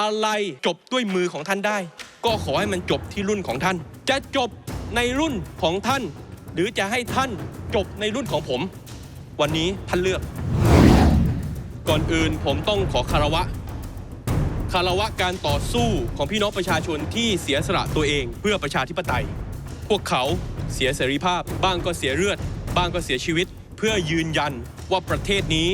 อะไรจบด้วยมือของท่านได้ ก็ขอให้มันจบที่รุ่นของท่าน จะจบในรุ่นของท่าน หรือจะให้ท่านจบในรุ่นของผม วันนี้ท่านเลือก ก่อนอื่นผมต้องขอคารวะคารวะการต่อสู้ของพี่น้องประชาชนที่เสียสละตัวเองเพื่อประชาธิปไตย พวกเขาเสียเสรีภาพ บ้างก็เสียเลือด บ้างก็เสียชีวิต เพื่อยืนยันว่าประเทศนี้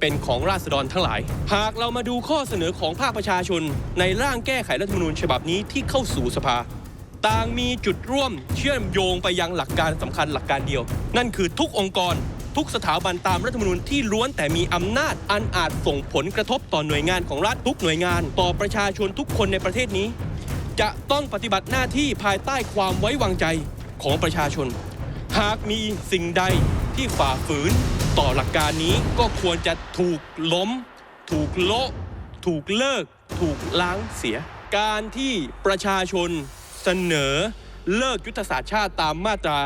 เป็นของราษฎรทั้งหลาย หากเรามาดูข้อเสนอของภาคประชาชน ในร่างแก้ไขรัฐธรรมนูญฉบับนี้ที่เข้าสู่สภา ต่างมีจุดร่วมเชื่อมโยงไปยังหลักการสำคัญหลักการเดียว นั่นคือทุกองค์กร ทุกสถาบันตามรัฐธรรมนูญที่ล้วนแต่มีอำนาจอันอาจส่งผลกระทบต่อหน่วยงานของรัฐทุกหน่วยงาน ต่อประชาชนทุกคนในประเทศนี้ จะต้องปฏิบัติหน้าที่ภายใต้ความไว้วางใจของประชาชน หากมีสิ่งใดที่ฝ่าฝืน ต่อหลักการนี้ก็ควรจะถูกล้ม ถูกโละถูกเลิก ถูกล้างเสีย การที่ประชาชนเสนอเลิกยุทธศาสตร์ชาติตามมาตรา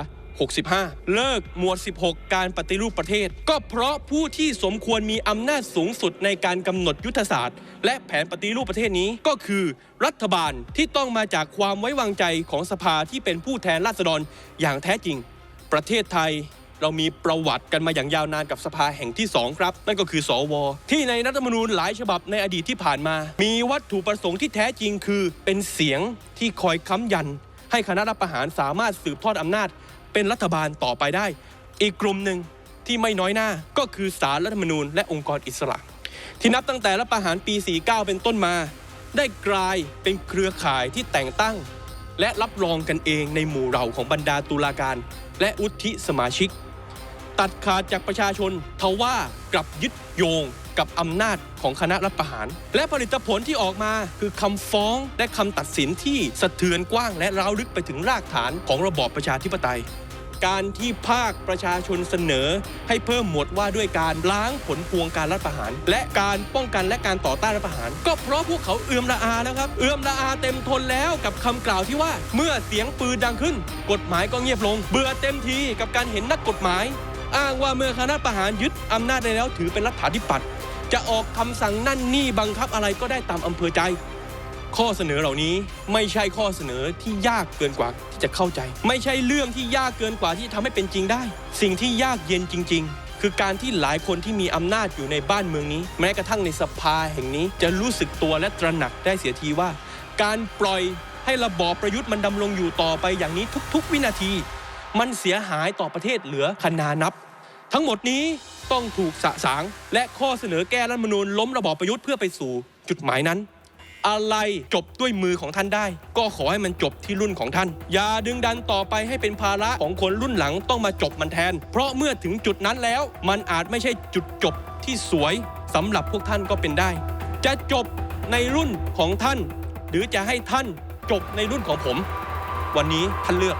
65 เลิกหมวด 16 การปฏิรูปประเทศ ก็เพราะผู้ที่สมควรมีอำนาจสูงสุดในการกำหนดยุทธศาสตร์ และแผนปฏิรูปประเทศนี้ก็คือรัฐบาลที่ต้องมาจากความไว้วางใจของสภาที่เป็นผู้แทนราษฎรอย่างแท้จริง ประเทศไทย เรามีประวัติกันมาอย่างยาวนานกับสภาแห่งที่ 2 ครับ นั่นก็คือสว ที่ในรัฐธรรมนูญหลายฉบับในอดีตที่ผ่านมา มีวัตถุประสงค์ที่แท้จริงคือเป็นเสียงที่คอยค้ำยัน ให้คณะรัฐประหารสามารถสืบทอดอำนาจ เป็นรัฐบาลต่อไปได้ อีกกลุ่มหนึ่งที่ไม่น้อยหน้าก็คือสารรัฐธรรมนูญและองค์กรอิสระ ที่นับตั้งแต่รัฐประหารปี 49 เป็นต้นมา ได้กลายเป็นเครือข่ายที่แต่งตั้ง และรับรองกันเองในหมู่เหล่าของบรรดาตุลาการ และอุทิสมาชิก ตัดขาดจากประชาชนทว่ากลับยึดโยงกับอำนาจของคณะรัฐประหาร และผลิตผลที่ออกมาคือคำฟ้องและคำตัดสินที่สะเทือนกว้างและร้าวลึกไปถึงรากฐานของระบอบประชาธิปไตย การที่ภาคประชาชนเสนอ ให้เพิ่มหมวดว่าด้วยการล้างผลพวงการรัฐประหาร และการป้องกันและการต่อต้านรัฐประหาร ก็เพราะพวกเขาเอื้อมละอาแล้วครับเอื้อมละอาเต็มทนแล้วกับคำกล่าวที่ว่าเมื่อเสียงปืนดังขึ้น กฎหมายก็เงียบลง เบื่อเต็มทีกับการเห็นนักกฎหมาย อ้างว่าเมื่อคณะประหารยึดอำนาจได้แล้วถือเป็นรัฐาธิปัตย์จะออกคำสั่งนั่นนี่บังคับอะไรก็ได้ตามอำเภอใจ ข้อเสนอเหล่านี้ไม่ใช่ข้อเสนอที่ยากเกินกว่าที่จะเข้าใจ ไม่ใช่เรื่องที่ยากเกินกว่าที่จะทำให้เป็นจริงได้ สิ่งที่ยากเย็นจริง ๆคือการที่หลายคนที่มีอำนาจอยู่ในบ้านเมืองนี้ แม้กระทั่งในสภาแห่งนี้ จะรู้สึกตัวและตระหนักได้เสียทีว่า การปล่อยให้ระบอบประยุทธ์มันดำรงอยู่ต่อไปอย่างนี้ทุก ๆ วินาที มันเสียหายต่อประเทศเหลือคนานับ ทั้งหมดนี้ต้องถูกสะสาง และข้อเสนอแก้รัฐมนูญล้มระบอบประยุทธ์เพื่อไปสู่จุดหมายนั้น อะไรจบด้วยมือของท่านได้ ก็ขอให้มันจบที่รุ่นของท่าน อย่าดึงดันต่อไปให้เป็นภาระของคนรุ่นหลังต้องมาจบมันแทน เพราะเมื่อถึงจุดนั้นแล้ว มันอาจไม่ใช่จุดจบที่สวยสำหรับพวกท่านก็เป็นได้ จะจบในรุ่นของท่าน หรือจะให้ท่านจบในรุ่นของผม วันนี้ท่านเลือก